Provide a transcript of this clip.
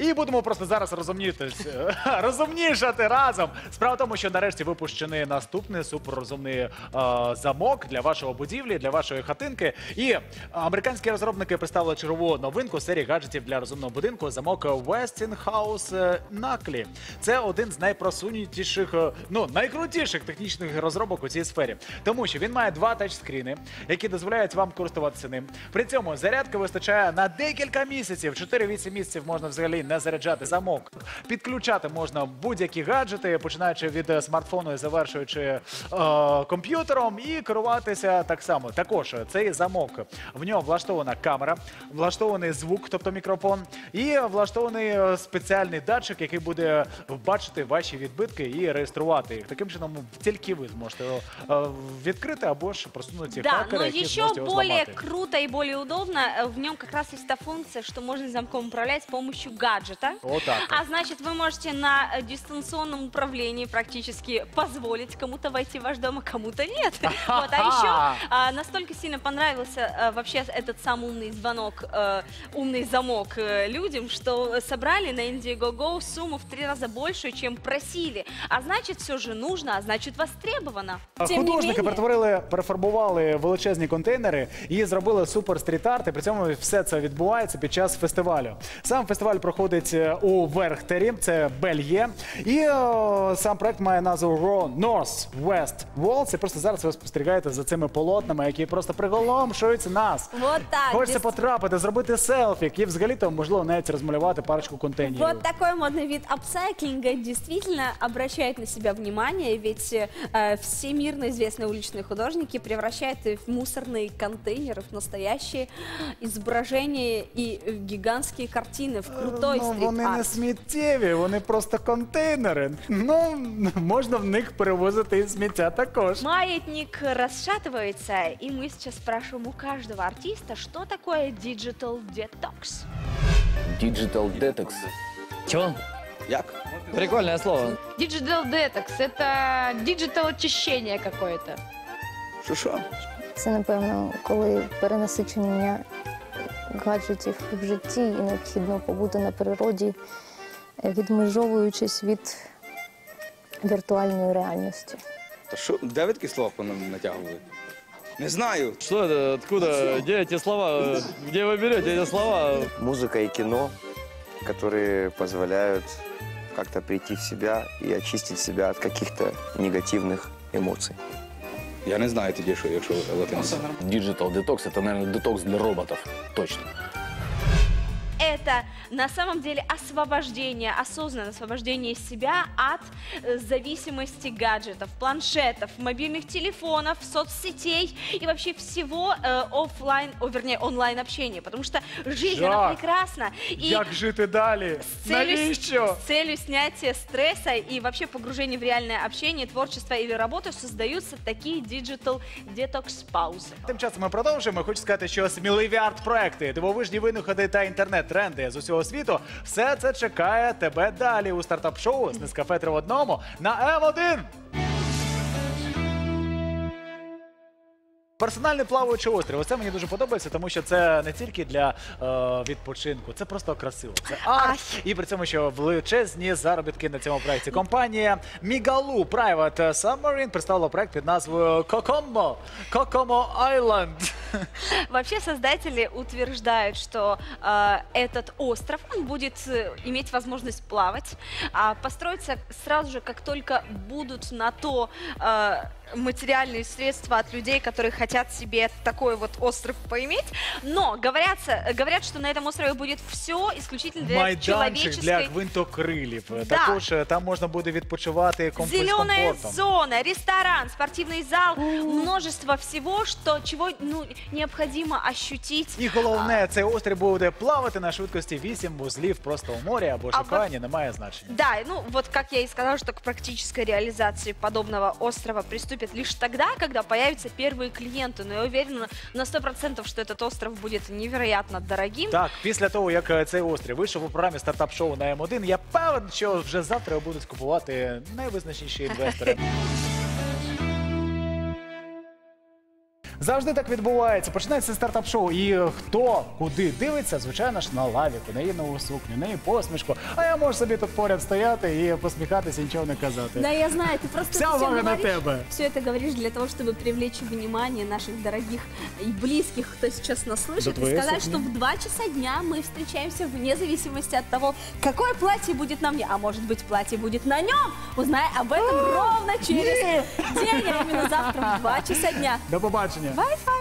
І будемо просто зараз розумнітись, розумнішати разом. Справа в тому, що нарешті випущений наступний суперрозумний е, замок для вашого будівлі, для вашої хатинки. І американські розробники представили чергову новинку серії гаджетів для розумного будинку. Замок Westinghouse Knuckly. Це один з найпросунутіших, е, ну найкрутіших технічних розробок у цій сфері, тому що він має два тачскріни, які дозволяють вам користуватися ним. При цьому зарядки вистачає на декілька місяців. 4-8 місяців можна взагалі не заряджати замок. Підключати можна будь-які гаджети, починаючи від е, смартфону і завершуючи е, комп'ютером, і керуватися так само. Також цей замок в нього влаштована камера, влаштований звук, тобто мікрофон, і влаштований е, спеціальний датчик, який буде бачити ваші відбитки і реєструвати їх. Таким чином, тільки ви зможете е, відкрити або ж просунути Да, хакери, но які зможуть його зламати. круто и более удобно, э, в нем как раз есть та функция, что можно замком управлять с помощью гаджета. Вот так вот. А значит, вы можете на э, дистанционном управлении практически позволить кому-то войти в ваш дом, а кому-то нет. Вот. А еще а, настолько сильно понравился э, вообще этот сам умный звонок, э, умный замок э, людям, что собрали на Indiegogo сумму в три раза больше, чем просили. А значит, все же нужно, а значит, востребовано. А Тем не Художники менее- перетворили, перефарбували величезні контейнери і зробили супер стріт-арт. І при цьому все це відбувається під час фестивалю. Сам фестиваль проходить е, у Верхтері, це Бельє. І е, сам проект має назву Raw North West Walls. І просто зараз ви спостерігаєте за цими полотнами, які просто приголомшують нас. Вот так. Хочеться дес- потрапити, зробити селфі, і взагалі-то можливо навіть розмалювати парочку контейнерів. Вот такой модный вид апсайклинга действительно обращает на себя внимание, ведь э, все мирно известные уличные художники превращают в мусорные контейнеры в настоящие изображения и э, гигантские картины, в крутой ну, вони не стрит-арт. сміттєві, вони просто контейнери. Ну, можна в них перевозити і сміття також. Маятник расшатывается, и мы сейчас спрашиваем у каждого артиста, что такое Digital Detox. Digital Detox. Чего? Як? Прикольное слово. Digital Detox – это диджитал очищение какое-то. Що що? Це, напевно, коли перенасичення гаджетів в житті і необхідно побути на природі, е, відмежовуючись від віртуальної реальності. Та що, де ви такі слова по нам натягували? Не знаю. Что это? Откуда? Где эти слова? Где вы берете эти слова? музыка и кино, которые позволяют как-то прийти в себя и очистить себя от каких-то негативных эмоций. Я не знаю тоді, що якщо латинська. Digital Detox – это, наверное, детокс для роботов. Точно Это на самом деле освобождение, осознанное освобождение себя от э, зависимости гаджетов, планшетов, мобильных телефонов, соцсетей и вообще всего э, офлайн, о, вернее, онлайн общения. Потому что жизнь, она Жах. прекрасна. И Як жити далі? с целью, Навіщо? с целью снятия стресса и вообще погружения в реальное общение, творчество или работу создаются такие digital детокс-паузы. Тим часом ми продовжуємо. Хочу сказати, що сміливі арт-проекти, дивовижні винаходи та інтернет-тренди з усього світу. Все це чекає тебе далі у стартап-шоу з Нескафе 3 в одному на М1. Персональний плаваючий острів. Оце мені дуже подобається, тому що це не тільки для е, відпочинку, це просто красиво. Це арт. І при цьому, що величезні заробітки на цьому проєкті. Компанія Migaloo Private Submarine представила проєкт під назвою Kokomo. Kokomo Island. Вообще создатели утверждают, что э, этот остров он будет э, иметь возможность плавать, а построится сразу же, как только будут на то э, материальные средства от людей, которые хотят себе такой вот остров поиметь. Но говорятся, говорят, что на этом острове будет все исключительно для Майданчик человеческой для гвинтокрилів. Да. Також е, там можна буде відпочивати з Зеленая комфортом. зона, ресторан, спортивный зал, множество всего, что чего ну, необходимо ощутить. І головне, цей острів буде плавати на швидкості 8 вузлів просто у морі або ж А в океані, немає значення. Да, ну вот как я и сказала, что к практической реализации подобного острова приступят лишь тогда, когда появятся первые клиенты. Но я уверена на 100%, что этот остров будет невероятно дорогим. Так, після того, як е, цей острів вийшов у програмі стартап-шоу на М1, я певен, що вже завтра його будуть купувати найвизначніші інвестори. Завжди так відбувається. Починається стартап-шоу. І е, хто куди дивиться, звичайно ж, на лавіку, на її нову сукню, на її посмішку. А я можу собі тут поряд стояти і посміхатися, нічого не казати. Да, я знаю, ты просто Вся это всё увага на говоришь, тебе. Все это говоришь для того, чтобы привлечь внимание наших дорогих и близких, кто сейчас нас слышит, Да и твоей сказать, сукни. что в 2 часа дня мы встречаемся вне зависимости от того, какое платье будет на мне, а может быть платье будет на нем. Узнай об этом ровно через день, а именно завтра в 2 часа дня. До побачення. Bye, bye.